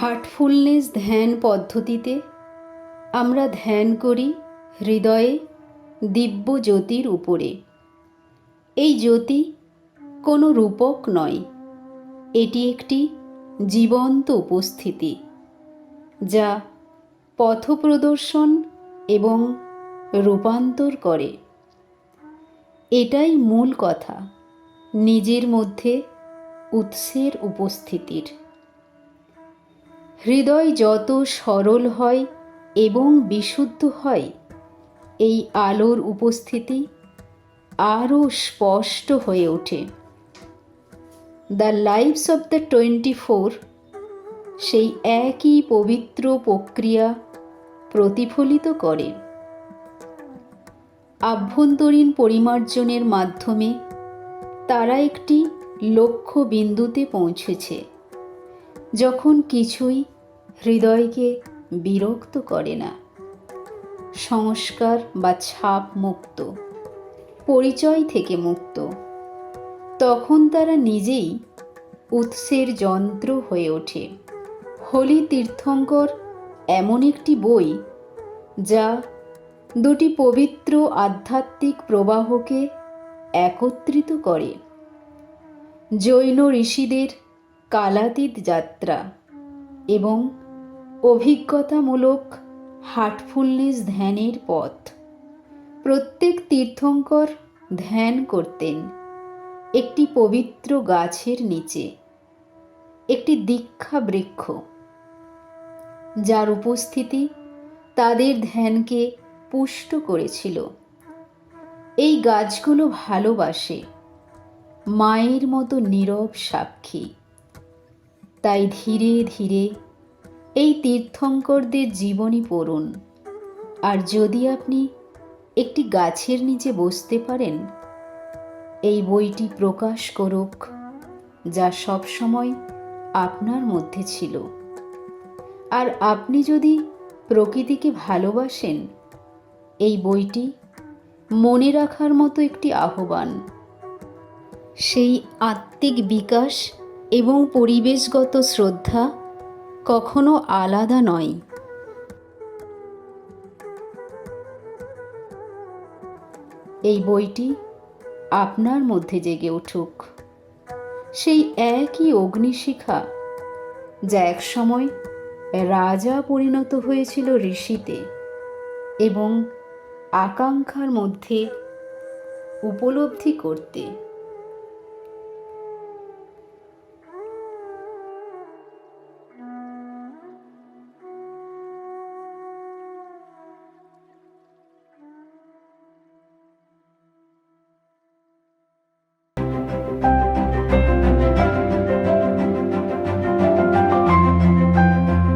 হার্টফুলনেস ধ্যান পদ্ধতিতে আমরা ধ্যান করি হৃদয়ে দিব্য জ্যোতির উপরে। এই জ্যোতি কোনো রূপক নয়, এটি একটি জীবন্ত উপস্থিতি যা পথপ্রদর্শন এবং রূপান্তর করে। এটাই মূল কথা, নিজের মধ্যে উৎসের উপস্থিতির। হৃদয় যত সরল হয় এবং বিশুদ্ধ হয়, এই আলোর উপস্থিতি আরও স্পষ্ট হয়ে ওঠে। The lives of the twenty four সেই একই পবিত্র প্রক্রিয়া প্রতিফলিত করে। আভ্যন্তরীণ পরিমার্জনের মাধ্যমে তারা একটি লক্ষ্য বিন্দুতে পৌঁছেছে, যখন কিছুই হৃদয়কে বিরক্ত করে না। সংস্কার বা ছাপ মুক্ত। পরিচয় থেকে মুক্ত। তখন তারা নিজেই উৎসের যন্ত্র হয়ে ওঠে। হোলি তীর্থঙ্কর এমন একটি বই যা দুটি পবিত্র আধ্যাত্মিক প্রবাহকে একত্রিত করে। জৈন ঋষিদের কালাতীত যাত্রা এবং অভিজ্ঞতামূলক হার্টফুলনেস ধ্যানের পথ। প্রত্যেক তীর্থঙ্কর ধ্যান করতেন একটি পবিত্র গাছের নিচে, একটি দীক্ষা বৃক্ষ। যার উপস্থিতি তাদের ধ্যানকে পুষ্ট করেছিল। এই গাছগুলো ভালোবাসে, মায়ের মতো নীরব সাক্ষী। তাই ধীরে ধীরে এই তীর্থঙ্করদের জীবনী পড়ুন। আর যদি আপনি একটি গাছের নিচে বসতে পারেন, এই বইটি প্রকাশ করুক, যা সবসময় আপনার মধ্যে ছিল। আর আপনি যদি প্রকৃতিকে ভালোবাসেন, এই বইটি মনে রাখার মতো একটি আহ্বান। সেই আত্মিক বিকাশ এবং পরিবেশগত শ্রদ্ধা কখনো আলাদা নয়। এই বইটি আপনার মধ্যে জেগে উঠুক। সেই একই অগ্নিশিখা যা একসময় রাজা পরিণত হয়েছিল ঋষিতে এবং আকাঙ্ক্ষার মধ্যে উপলব্ধি করতে।